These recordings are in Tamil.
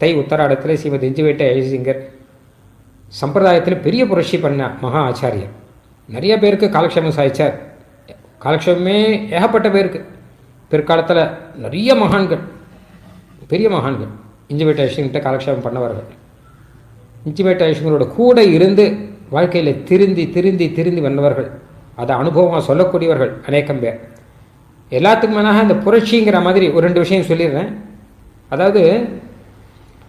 தை உத்தராடத்தில் ஸ்ரீமதி இஞ்சிவேட்டை ஐசிங்கர் சம்பிரதாயத்தில் பெரிய புரட்சி பண்ண மகா ஆச்சாரியர். நிறைய பேருக்கு காலக்ஷேமம் சாதிச்சார். காலக்ஷேமே ஏகப்பட்ட பேருக்கு. பிற்காலத்தில் நிறைய மகான்கள் பெரிய மகான்கள் இஞ்சிவேட்டை ஐசிங்கிட்ட காலக்ஷேபம் பண்ணவர்கள். இஞ்சிவேட்டை ஐசிங்கரோட கூட இருந்து வாழ்க்கையில் திருந்தி திருந்தி திருந்தி வந்தவர்கள். அதை அனுபவமாக சொல்லக்கூடியவர்கள் அநேகம் பேர். எல்லாத்துக்கும் மேலாக இந்த புரட்சிங்கிற மாதிரி ஒரு ரெண்டு விஷயம் சொல்லிடுறேன். அதாவது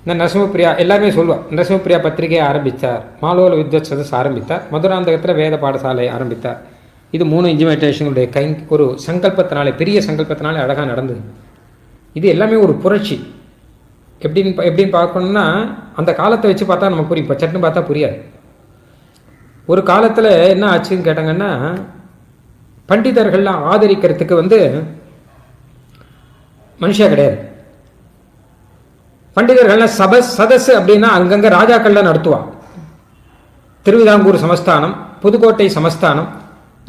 இந்த நரசிம்மப்பிரியா எல்லாருமே சொல்லுவாள் நரசிம்மப்பிரியா பத்திரிகையை ஆரம்பித்தார். மாலோல வித்வத் சதஸ் ஆரம்பித்தார். மதுராந்தகத்தில் வேத பாடசாலை ஆரம்பித்தார். இது மூணு இன்ஜிமேட்டேஷனுடைய கை ஒரு சங்கல்பத்தினாலே பெரிய சங்கல்பத்தினாலே அழகாக நடந்தது. இது எல்லாமே ஒரு புரட்சி. எப்படின்னு பா- எப்படின்னு பார்க்கணும்னா அந்த காலத்தை வச்சு பார்த்தா நமக்கு புரியும். இப்போ சட்டுன்னு பார்த்தா புரியாது. ஒரு காலத்தில் என்ன ஆச்சுன்னு கேட்டாங்கன்னா பண்டிதர்கள்லாம் ஆதரிக்கிறதுக்கு வந்து மனுஷா கிடையாது. பண்டிதர்கள்னா சப சதஸ் அப்படின்னா அங்கங்கே ராஜாக்கள்லாம் நடத்துவாங்க. திருவிதாங்கூர் சமஸ்தானம் புதுக்கோட்டை சமஸ்தானம்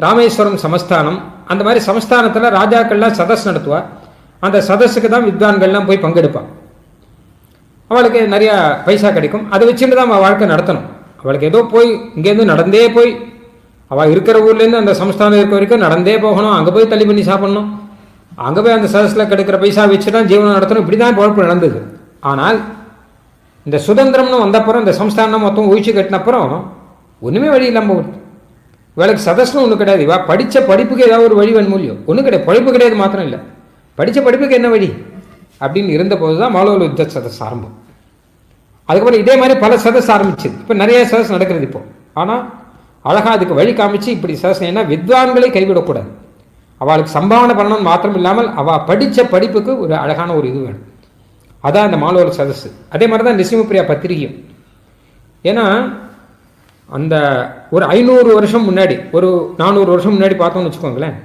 ராமேஸ்வரம் சமஸ்தானம் அந்த மாதிரி சமஸ்தானத்தில் ராஜாக்கள்லாம் சதஸ் நடத்துவா. அந்த சதஸுக்கு தான் வித்வான்கள்லாம் போய் பங்கெடுப்பான் அவளுக்கு நிறையா பைசா கிடைக்கும். அதை வச்சுட்டு தான் அவள் வாழ்க்கை நடத்தணும். அவளுக்கு ஏதோ போய் இங்கேருந்து நடந்தே போய் அவள் இருக்கிற ஊர்லேருந்து அந்த சமஸ்தானம் இருக்க வரைக்கும் நடந்தே போகணும். அங்கே போய் தள்ளி பண்ணி சாப்பிட்ணும். அங்கே போய் அந்த சதஸில் கிடைக்கிற பைசா வச்சு தான் ஜீவனம் நடத்தணும். இப்படி தான் பொழப்பு நடந்தது. ஆனால் இந்த சுதந்திரம்னு வந்தப்புறம் இந்த சம்ஸ்தானம் மொத்தம் ஒழிச்சு கட்டினப்புறம் ஒன்றுமே வழி இல்லாமல் போகுது. இவளுக்கு சதஸ்னு ஒன்றும் கிடையாது. இவா படித்த படிப்புக்கு ஏதாவது ஒரு வழி வேணும் இல்லையோ. ஒன்றும் கிடையாது. படிப்பு கிடையாது மாத்திரம் இல்லை. படித்த படிப்புக்கு என்ன வழி? அப்படின்னு இருந்தபோது தான் மாலோல யுத்த சதஸ் ஆரம்பம். அதுக்கப்புறம் இதே மாதிரி பல சதஸ் ஆரம்பிச்சது. இப்போ நிறைய சதஸ் நடக்கிறது இப்போ. ஆனால் அழகாக அதுக்கு வழி காமிச்சு இப்படி சதஸ் ஏன்னா வித்வான்களை கைவிடக்கூடாது. அவளுக்கு சம்பாவனை பண்ணணும்னு மாத்திரம் இல்லாமல் அவள் படித்த படிப்புக்கு ஒரு அழகான ஒரு இது வேணும். அதான் அந்த மாலோர சதஸ் அதே மாதிரி தான் நிசிமப்பிரியா பத்திரிகையும். ஏன்னா அந்த ஒரு ஐநூறு வருஷம் முன்னாடி ஒரு நானூறு வருஷம் முன்னாடி பார்த்தோம்னு வச்சுக்கோங்களேன்.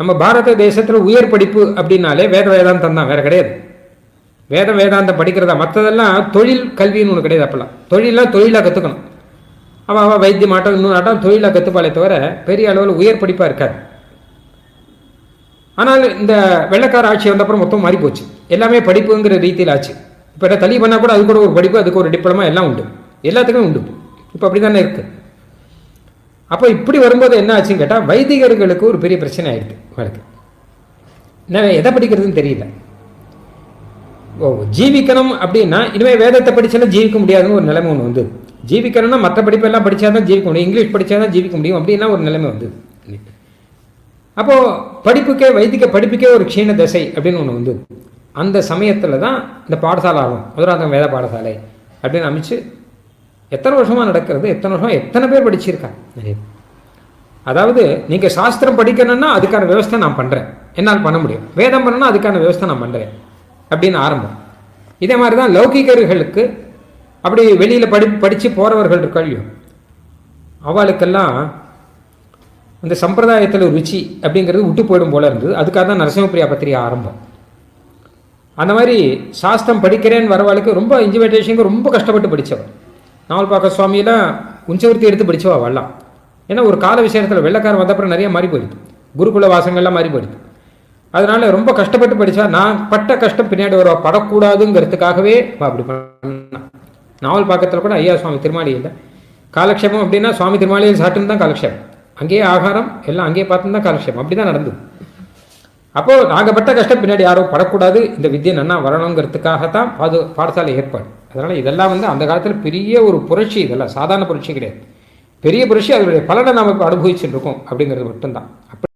நம்ம பாரத தேசத்தில் உயர் படிப்பு அப்படின்னாலே வேத வேதாந்தம் தான் வேறு கிடையாது. வேத வேதாந்தம் படிக்கிறதா மற்றதெல்லாம் தொழில் கல்வின்னு ஒன்று கிடையாது அப்போல்லாம். தொழிலாம் தொழிலாக கற்றுக்கணும் அவள் அவள் வைத்தியம் ஆட்டம் இன்னொரு ஆட்டம் தொழிலாக கற்றுப்பாளே தவிர பெரிய அளவில் உயர் படிப்பாக இருக்காது. ஆனால் இந்த வெள்ளக்கார ஆட்சி வந்தப்புறம் மொத்தம் மாறி போச்சு எல்லாமே படிப்புங்கிற ரீதியில் ஆச்சு இப்போ என்ன தள்ளி பண்ணால் கூட அது கூட ஒரு படிப்பு அதுக்கு ஒரு டிப்ளமா எல்லாம் உண்டு. எல்லாத்துக்குமே உண்டு. இப்போ அப்படி தானே இருக்குது அப்போ இப்படி வரும்போது என்ன ஆச்சுன்னு கேட்டால் வைதிகர்களுக்கு ஒரு பெரிய பிரச்சனை ஆயிடுது வழக்கு. என்ன எதை படிக்கிறதுன்னு தெரியல. ஓ ஜீவிக்கணும் அப்படின்னா இனிமேல் வேதத்தை படித்தாலும் ஜீவிக்க முடியாதுன்னு ஒரு நிலைமை ஒன்று வந்து. ஜீவிக்கணும்னா மற்ற படிப்பெல்லாம் படித்தா தான் ஜீவிக்க முடியும். இங்கிலீஷ் படித்தா தான் ஜீவிக்க முடியும் அப்படின்னா ஒரு நிலைமை வந்து. அப்போது படிப்புக்கே வைத்திக படிப்புக்கே ஒரு க்ஷீண தசை அப்படின்னு ஒன்று வந்து அந்த சமயத்தில் தான் இந்த பாடசாலை ஆகும். மதுராந்தகம் வேத பாடசாலை அப்படின்னு அமைச்சு எத்தனை வருஷமாக நடக்கிறது? எத்தனை வருஷமாக எத்தனை பேர் படிச்சிருக்காங்க? நிறைய அதாவது நீங்கள் சாஸ்திரம் படிக்கணும்னா அதுக்கான விவஸ்தை நான் பண்ணுறேன் என்னால் பண்ண முடியும். வேதம் பண்ணணும்னா அதுக்கான விவஸ்தை நான் பண்ணுறேன் அப்படின்னு ஆரம்பம். இதே மாதிரி தான் லௌகிகர்களுக்கு அப்படி வெளியில் படி படித்து போகிறவர்கள் இருக்காளியோ அவளுக்கெல்லாம் இந்த சம்பிரதாயத்தில் ருச்சி அப்படிங்கிறது விட்டு போயிடும் போல இருந்தது. அதுக்காக தான் நரசிம்மப்பிரியா பத்திரிகை ஆரம்பம். அந்த மாதிரி சாஸ்திரம் படிக்கிறேன்னு வரவாளுக்கு ரொம்ப இன்ஜிமெண்டேஷனுக்கு ரொம்ப கஷ்டப்பட்டு படித்தவன் நாவல்பாக்க சுவாமியெல்லாம் உஞ்சவர்த்தி எடுத்து படித்தவா வரலாம் ஏன்னா ஒரு கால விஷயத்தில் வெள்ளக்காரன் வந்தப்புறம் நிறைய மாறி போயிடுது. குருகுல வாசங்கள்லாம் மாறி போயிடுது. அதனால ரொம்ப கஷ்டப்பட்டு படித்தா நான் பட்ட கஷ்டம் பின்னாடி வருவா படக்கூடாதுங்கிறதுக்காகவே அப்படி பண்ணா. நாவல் பாக்கத்தில் கூட ஐயா சுவாமி இல்லை. காலக்ஷேபம் அப்படின்னா சுவாமி திருமாளியில் சாப்பிட்டுன்னு தான் காலக்ஷேபம். அங்கேயே ஆகாரம் எல்லாம் அங்கேயே பார்த்தோம்னா தான் காலக்ஷேபம். அப்படி தான் நடந்தது. அப்போது நாங்கள் பட்ட கஷ்டம் பின்னாடி யாரும் படக்கூடாது. இந்த வித்தியை நன்னா வரணுங்கிறதுக்காகத்தான் பாது பாடசாலை ஏற்பாடு. அதனால் இதெல்லாம் வந்து அந்த காலத்தில் பெரிய ஒரு புரட்சி இதெல்லாம். சாதாரண புரட்சி கிடையாது. பெரிய புரட்சி அதனுடைய பலனை நாம் இப்போ அனுபவிச்சுட்டு இருக்கோம் அப்படிங்கிறது மட்டும்தான். அப்படி